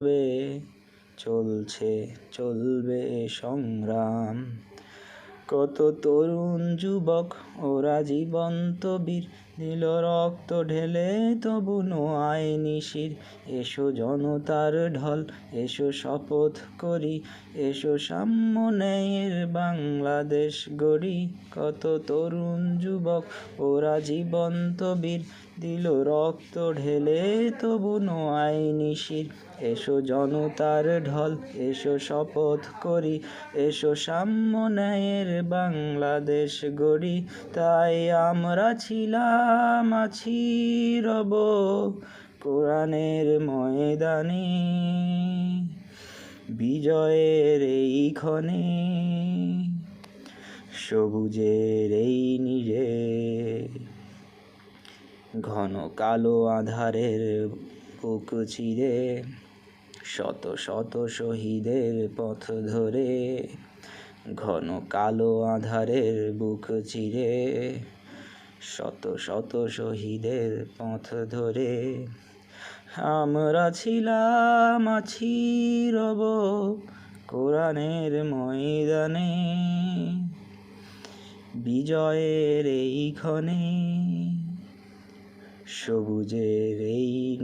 বে চলছে চলবে সংগ্রাম। কত তরুণ যুবক ওরা জীবন্ত বীর দিল রক্ত ঢেলে, তবু আইনি শির এসো জনতার ঢল, এসো শপথ করি, এসো সাম্য ন্যায়ের বাংলাদেশ গড়ি। কত তরুণ যুবক, ওরা জীবন্ত বীর। দিল রক্ত ঢেলে, তবু আইনি শির এসো জনতার ঢল, এসো শপথ করি, এসো সাম্য ন্যায়ের বাংলাদেশ গড়ি। তাই আমরা ছিলাম আছি রব কোরআনের ময়দানে, বিজয়ের এই ক্ষণে, সবুজের এই নিজে, ঘন কালো আধারের বুক চিরে, শত শত শহীদের পথ ধরে, ঘন কালো আধারের বুক চিরে শত শত শহীদের পথ ধরে আমরা ছিলাম, আছি রব কোরআনের ময়দানে। বিজয়ের এইখনে সবুজের এই